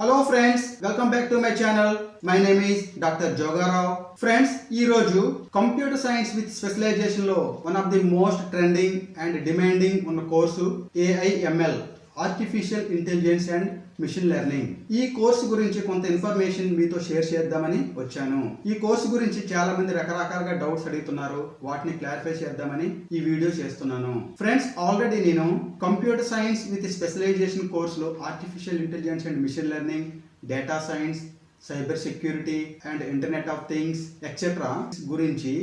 Hello friends welcome back to my channel my name is doctor Jogarao friends ఈ రోజు computer science with స్పెషలైజేషన్లో one of the most trending and demanding ఉన్న course AIML artificial intelligence and machine learning ఈ course గురించి కొంత information మీతో share చేద్దామని వచ్చాను. ఈ కోర్సు గురించి చాలా మంది రకరకాలుగా డౌట్స్ అడుగుతున్నారు. వాటిని క్లారిఫై చేద్దామని ఈ వీడియో చేస్తున్నాను. ఫ్రెండ్స్ ఆల్రెడీ నేను కంప్యూటర్ సైన్స్ విత్ స్పెషలైజేషన్ కోర్సులో artificial intelligence and machine learning data science cyber security and internet of things etcetera గురించి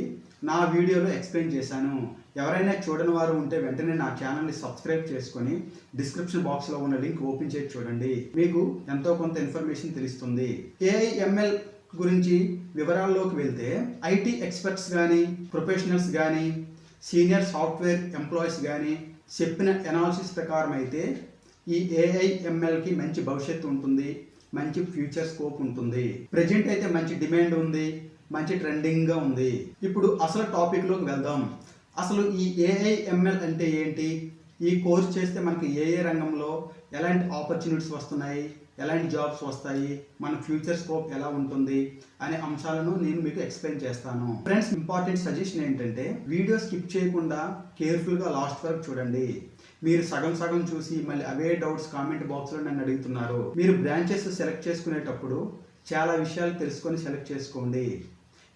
నా వీడియోలో ఎక్స్ప్లెయిన్ చేశాను. ఎవరైనా చూడని వారు ఉంటే వెంటనే నా ఛానల్ని సబ్స్క్రైబ్ చేసుకొని డిస్క్రిప్షన్ బాక్స్లో ఉన్న లింక్ ఓపెన్ చేసి చూడండి. మీకు ఎంతో కొంత ఇన్ఫర్మేషన్ తెలుస్తుంది. ఏఐఎంఎల్ గురించి వివరాల్లోకి వెళ్తే ఐటీ ఎక్స్పర్ట్స్ కానీ ప్రొఫెషనల్స్ కానీ సీనియర్ సాఫ్ట్వేర్ ఎంప్లాయీస్ కానీ చెప్పిన ఎనాలిసిస్ ప్రకారం అయితే ఈ ఏఐఎంఎల్కి మంచి భవిష్యత్తు ఉంటుంది. మంచి ఫ్యూచర్ స్కోప్ ఉంటుంది. ప్రజెంట్ అయితే మంచి డిమాండ్ ఉంది మంచి ట్రెండింగ్గా ఉంది. ఇప్పుడు అసలు టాపిక్లోకి వెళ్దాం. అసలు ఈ ఏఐఎంఎల్ అంటే ఏంటి? ఈ కోర్స్ చేస్తే మనకి ఏ ఏ రంగంలో ఎలాంటి ఆపర్చునిటీస్ వస్తున్నాయి? ఎలాంటి జాబ్స్ వస్తాయి? మన ఫ్యూచర్ స్కోప్ ఎలా ఉంటుంది? అనే అంశాలను నేను మీకు ఎక్స్ప్లెయిన్ చేస్తాను. ఫ్రెండ్స్ ఇంపార్టెంట్ సజెషన్ ఏంటంటే వీడియో స్కిప్ చేయకుండా కేర్ఫుల్గా లాస్ట్ వరకు చూడండి. మీరు సగం సగం చూసి మళ్ళీ అవే డౌట్స్ కామెంట్ బాక్స్లో నన్ను అడుగుతున్నారు. మీరు బ్రాంచెస్ సెలెక్ట్ చేసుకునేటప్పుడు చాలా విషయాలు తెలుసుకొని సెలెక్ట్ చేసుకోండి.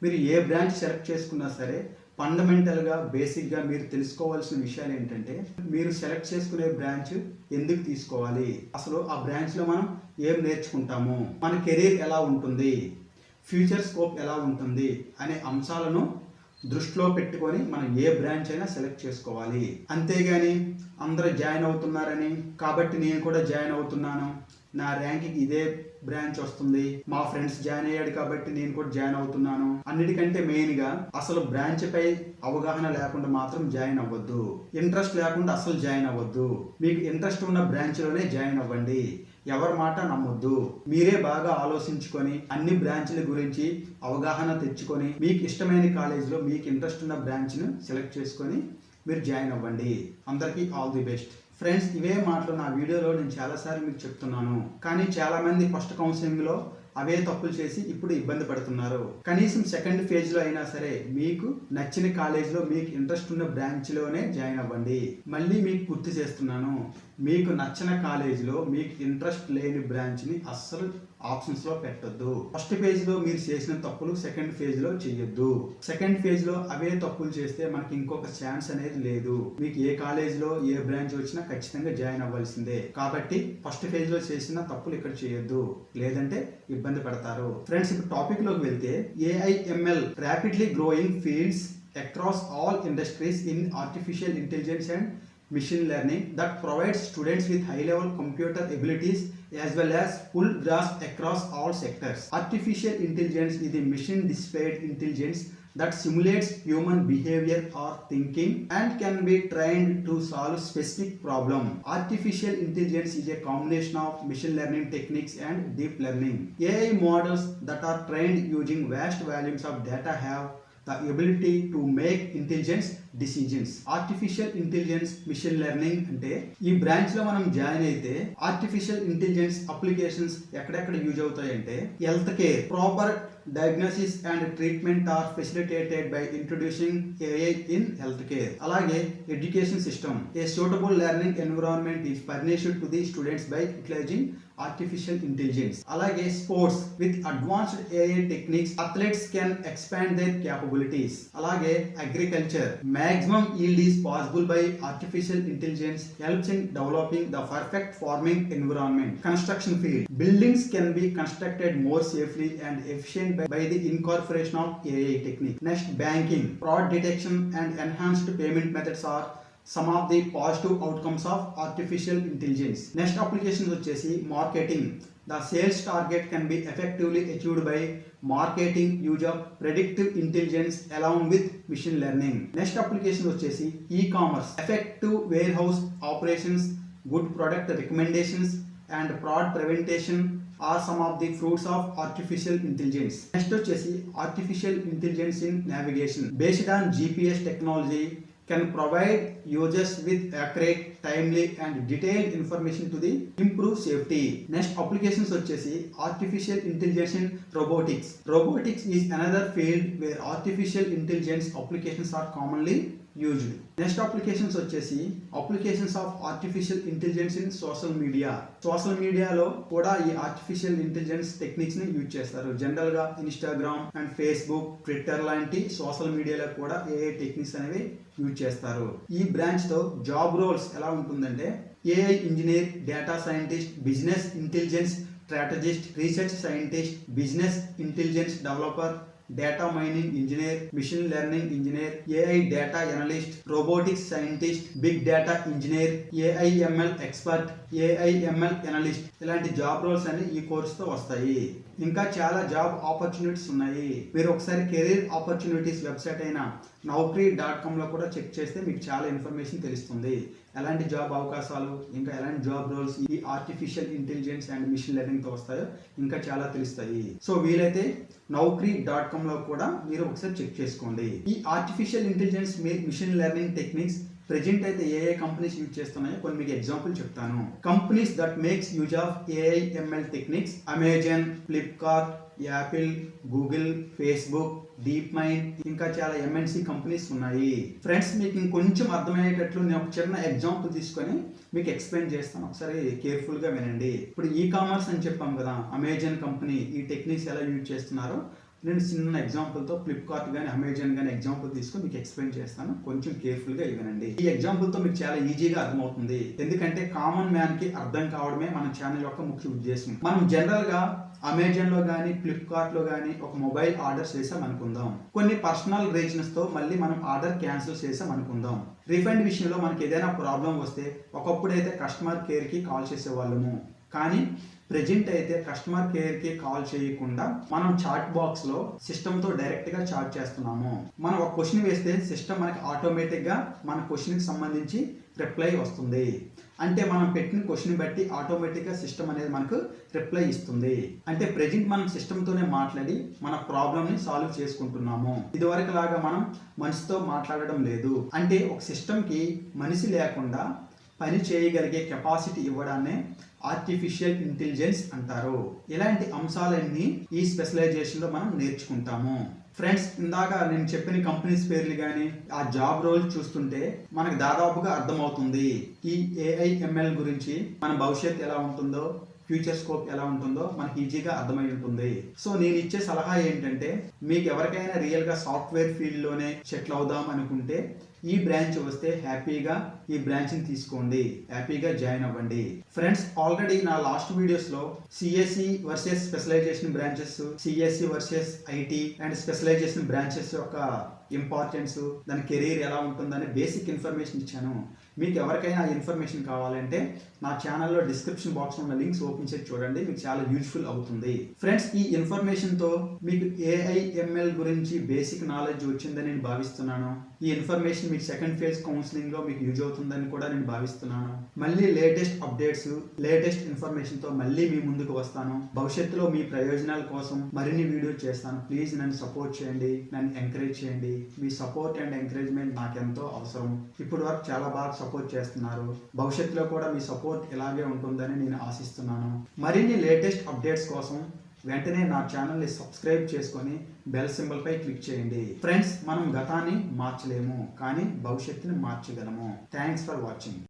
మీరు ఏ బ్రాంచ్ సెలెక్ట్ చేసుకున్నా సరే ఫండమెంటల్గా బేసిక్గా మీరు తెలుసుకోవాల్సిన విషయాలు ఏంటంటే మీరు సెలెక్ట్ చేసుకునే బ్రాంచ్ ఎందుకు తీసుకోవాలి? అసలు ఆ బ్రాంచ్లో మనం ఏం నేర్చుకుంటాము? మన కెరీర్ ఎలా ఉంటుంది? ఫ్యూచర్ స్కోప్ ఎలా ఉంటుంది? అనే అంశాలను దృష్టిలో పెట్టుకొని మనం ఏ బ్రాంచ్ అయినా సెలెక్ట్ చేసుకోవాలి. అంతేగాని అందరూ జాయిన్ అవుతున్నారని కాబట్టి నేను కూడా జాయిన్ అవుతున్నాను. నా ర్యాంకింగ్ ఇదే బ్రాంచ్ వస్తుంది. మా ఫ్రెండ్స్ జాయిన్ అయ్యాడు కాబట్టి నేను కూడా జాయిన్ అవుతున్నాను. అన్నిటికంటే మెయిన్గా అసలు బ్రాంచ్ పై అవగాహన లేకుండా మాత్రం జాయిన్ అవ్వద్దు. ఇంట్రెస్ట్ లేకుండా అసలు జాయిన్ అవ్వద్దు. మీకు ఇంట్రెస్ట్ ఉన్న బ్రాంచ్లోనే జాయిన్ అవ్వండి. ఎవరి మాట నమ్మొద్దు. మీరే బాగా ఆలోచించుకొని అన్ని బ్రాంచ్ల గురించి అవగాహన తెచ్చుకొని మీకు ఇష్టమైన కాలేజీలో మీకు ఇంట్రెస్ట్ ఉన్న బ్రాంచ్ను సెలెక్ట్ చేసుకొని మీరు జాయిన్ అవ్వండి. అందరికీ ఆల్ ది బెస్ట్ ఫ్రెండ్స్ ఇవే మాటలు నా వీడియోలో నేను చాలాసార్లు మీకు చెప్తున్నాను. కానీ చాలామంది ఫస్ట్ కౌన్సిలింగ్లో అవే తప్పులు చేసి ఇప్పుడు ఇబ్బంది పడుతున్నారు. కనీసం సెకండ్ ఫేజ్లో అయినా సరే మీకు నచ్చిన కాలేజ్లో మీకు ఇంట్రెస్ట్ ఉన్న బ్రాంచ్లోనే జాయిన్ అవ్వండి. మళ్ళీ మీకు గుర్తు చేస్తున్నాను. మీకు నచ్చిన కాలేజీలో మీకు ఇంట్రెస్ట్ లేని బ్రాంచ్ని అస్సలు ఆప్షన్స్లో పెట్టొద్దు. ఫస్ట్ పేజ్లో మీరు చేసిన తప్పులు సెకండ్ ఫేజ్లో చేయొద్దు సెకండ్ ఫేజ్లో అవే తప్పులు చేస్తే మనకి ఇంకొక ఛాన్స్ అనేది లేదు. మీకు ఏ కాలేజ్లో ఏ బ్రాంచ్ వచ్చినా ఖచ్చితంగా జాయిన్ అవ్వాల్సిందే. కాబట్టి ఫస్ట్ ఫేజ్లో చేసిన తప్పులు ఇక్కడ చేయొద్దు లేదంటే ఇబ్బంది పడతారు. ఫ్రెండ్స్ ఇప్పుడు టాపిక్లోకి వెళ్తే AIML rapidly growing fields across all industries in artificial intelligence and machine learning that provides students with high level computer abilities as well as full grasp across all sectors. Artificial intelligence is a machine displayed intelligence that simulates human behavior or thinking and can be trained to solve specific problem. Artificial intelligence is a combination of machine learning techniques and deep learning. AI models that are trained using vast volumes of data have the ability to make intelligence decisions artificial intelligence machine learning అంటే ఈ బ్రాంచ్లో మనం join అయితే artificial intelligence applications ఎక్కడెక్కడ use అవుతాయంటే health care proper diagnosis and treatment are facilitated by introducing AI in health care అలాగే education system a suitable learning environment is furnished to the students by utilizing artificial intelligence అలాగే sports with advanced AI techniques athletes can expand their capabilities అలాగే agriculture maximum yield is possible by artificial intelligence helps in developing the perfect farming environment construction field buildings can be constructed more safely and efficient by, by the incorporation of ai technique next banking fraud detection and enhanced payment methods are some of the positive outcomes of artificial intelligence next applications వచ్చేసి marketing the sales target can be effectively achieved by marketing use of predictive intelligence along with machine learning next application వచ్చేసి e commerce effective warehouse operations good product recommendations and fraud prevention are some of the fruits of artificial intelligence next వచ్చేసి artificial intelligence in navigation based on GPS technology can provide users with accurate timely and detailed information to the improve safety next applications వచ్చేసి artificial intelligence and robotics robotics is another field where artificial intelligence applications are commonly used next applications వచ్చేసి applications of artificial intelligence in social media. Social మీడియాలో కూడా ఈ artificial intelligence టెక్నిక్స్ని use చేస్తారు. జనరల్గా Instagram and Facebook Twitter లాంటి social మీడియాలో కూడా ఏఐ టెక్నిక్స్ అనేవి యూజ్ చేస్తారు. ఈ బ్రాంచ్తో జాబ్ రోల్స్ ఎలా ఉంటుందంటే AI engineer data scientist business intelligence strategist research scientist business intelligence developer data mining engineer machine learning engineer AI data analyst robotics scientist big data engineer AIML expert AIML analyst ఇలాంటి job roles అన్ని ఈ కోర్సుతో వస్తాయి. ఇంకా చాలా job opportunities ఉన్నాయి. మీరు ఒకసారి కెరీర్ ఆపర్చునిటీస్ వెబ్సైట్ అయిన నౌకరీ డాట్ కామ్లో కూడా చెక్ చేస్తే మీకు చాలా ఇన్ఫర్మేషన్ తెలుస్తుంది. ఎలాంటి జాబ్ అవకాశాలు ఇంకా ఎలాంటి జాబ్ రోల్స్ ఈ ఆర్టిఫిషియల్ ఇంటెలిజెన్స్ అండ్ మిషన్ లెర్నింగ్తో వస్తాయో ఇంకా చాలా తెలుస్తాయి. సో వీలైతే నౌకరీ డాట్ కామ్లో కూడా మీరు ఒకసారి చెక్ చేసుకోండి. ఈ artificial intelligence machine learning techniques present అయితే ఏ కంపెనీస్ యూజ్ చేస్తున్నాయో. కొన్ని మీకు ఎగ్జాంపుల్ చెప్తాను. Companies that makes use of AI ML techniques Amazon Flipkart Apple Google Facebook DeepMind ఇంకా చాలా ఎంఎన్సి కంపెనీస్ ఉన్నాయి. ఫ్రెండ్స్ మీకు ఇంకొంచెం అర్థమయ్యేటట్లు నేను ఒక చిన్న ఎగ్జాంపుల్ తీసుకొని మీకు ఎక్స్ప్లెయిన్ చేస్తాను. ఒకసారి కేర్ఫుల్గా వినండి. ఇప్పుడు ఈ కామర్స్ అని చెప్పాం కదా అమెజాన్ కంపెనీ ఈ టెక్నిక్స్ ఎలా యూజ్ చేస్తున్నారో నేను చిన్న ఎగ్జాంపుల్తో ఫ్లిప్కార్ట్ కానీ అమెజాన్ కానీ ఎగ్జాంపుల్ తీసుకొని మీకు ఎక్స్ప్లెయిన్ చేస్తాను. కొంచెం కేర్ఫుల్గా ఇవ్వనండి. ఈ ఎగ్జాంపుల్తో మీకు చాలా ఈజీగా అర్థమవుతుంది. ఎందుకంటే కామన్ మ్యాన్కి అర్థం కావడమే మన ఛానల్ యొక్క ముఖ్య ఉద్దేశం. మనం జనరల్గా అమెజాన్లో కానీ ఫ్లిప్కార్ట్లో కానీ ఒక మొబైల్ ఆర్డర్ చేసాం అనుకుందాం కొన్ని పర్సనల్ రీజన్స్తో మళ్ళీ మనం ఆర్డర్ క్యాన్సిల్ చేసాం అనుకుందాం రీఫండ్ విషయంలో మనకి ఏదైనా ప్రాబ్లం వస్తే ఒకప్పుడు అయితే కస్టమర్ కేర్కి కాల్ చేసేవాళ్ళము. కానీ ప్రెజెంట్ అయితే కస్టమర్ కేర్కి కాల్ చేయకుండా మనం చాట్ బాక్స్లో సిస్టమ్తో డైరెక్ట్గా చాట్ చేస్తున్నాము. మనం ఒక క్వశ్చన్ వేస్తే సిస్టమ్ మనకి ఆటోమేటిక్గా మన క్వశ్చన్కి సంబంధించి రిప్లై వస్తుంది. అంటే మనం పెట్టిన క్వశ్చన్ బట్టి ఆటోమేటిక్గా సిస్టమ్ అనేది మనకు రిప్లై ఇస్తుంది. అంటే ప్రెజెంట్ మనం సిస్టమ్తోనే మాట్లాడి మన ప్రాబ్లమ్ని సాల్వ్ చేసుకుంటున్నాము. ఇదివరకు లాగా మనం మనిషితో మాట్లాడడం లేదు. అంటే ఒక సిస్టమ్కి మనిషి లేకుండా పని చేయగలిగే కెపాసిటీ ఇవ్వడాన్ని ఆర్టిఫిషియల్ ఇంటెలిజెన్స్ అంటారు. ఇలాంటి అంశాలన్నీ ఈ స్పెషలైజేషన్లో మనం నేర్చుకుంటాము. ఫ్రెండ్స్ ఇందాక నేను చెప్పిన కంపెనీస్ పేర్లు కానీ ఆ జాబ్ రోల్ చూస్తుంటే మనకు దాదాపుగా అర్థమవుతుంది. ఈ ఏఐఎంఎల్ గురించి మన భవిష్యత్ ఎలా ఉంటుందో ఫ్యూచర్ స్కోప్ ఎలా ఉంటుందో మనకి ఈజీగా అర్థమై ఉంటుంది. సో నేను ఇచ్చే సలహా ఏంటంటే మీకు ఎవరికైనా రియల్గా సాఫ్ట్వేర్ ఫీల్డ్లోనే సెటిల్ అవుదాం అనుకుంటే ఈ బ్రాంచ్ వస్తే హ్యాపీగా ఈ బ్రాంచ్ని తీసుకోండి. హ్యాపీగా జాయిన్ అవ్వండి. ఫ్రెండ్స్ ఆల్రెడీ నా లాస్ట్ వీడియోస్లో CSC versus specialization branches CSC versus IT and specialization branches యొక్క ఇంపార్టెన్స్ దాని కెరీర్ ఎలా ఉంటుందని బేసిక్ ఇన్ఫర్మేషన్ ఇచ్చాను. మీకు ఎవరికైనా ఆ ఇన్ఫర్మేషన్ కావాలంటే నా ఛానల్లో డిస్క్రిప్షన్ బాక్స్ ఉన్న లింక్స్ ఓపెన్ చేసి చూడండి మీకు చాలా యూజ్ఫుల్ అవుతుంది. ఫ్రెండ్స్ ఈ ఇన్ఫర్మేషన్తో మీకు ఏఐఎంఎల్ గురించి బేసిక్ నాలెడ్జ్ వచ్చిందని నేను భావిస్తున్నాను. ఈ ఇన్ఫర్మేషన్ మీకు సెకండ్ ఫేజ్ కౌన్సిలింగ్లో మీకు యూజ్ అవుతుందని కూడా నేను భావిస్తున్నాను. మళ్ళీ లేటెస్ట్ అప్డేట్స్ లేటెస్ట్ ఇన్ఫర్మేషన్తో మళ్ళీ మీ ముందుకు వస్తాను. భవిష్యత్తులో మీ ప్రయోజనాల కోసం మరిన్ని వీడియో చేస్తాను. ప్లీజ్ నన్ను సపోర్ట్ చేయండి. నన్ను ఎంకరేజ్ చేయండి. మీ సపోర్ట్ అండ్ ఎంకరేజ్మెంట్ నాకు ఎంతో అవసరం. ఇప్పుడు వరకు చాలా బాగా సపోర్ట్ చేస్తున్నారు. భవిష్యత్తులో కూడా మీ సపోర్ట్ ఇలాగే ఉంటుందని నేను ఆశిస్తున్నాను. మరిన్ని లేటెస్ట్ అప్డేట్స్ కోసం వెంటనే నా ఛానల్ని సబ్స్క్రైబ్ చేసుకొని బెల్ సింబల్పై క్లిక్ చేయండి. ఫ్రెండ్స్ మనం గతాన్ని మార్చలేము కానీ భవిష్యత్తుని మార్చగలము. Thanks for watching.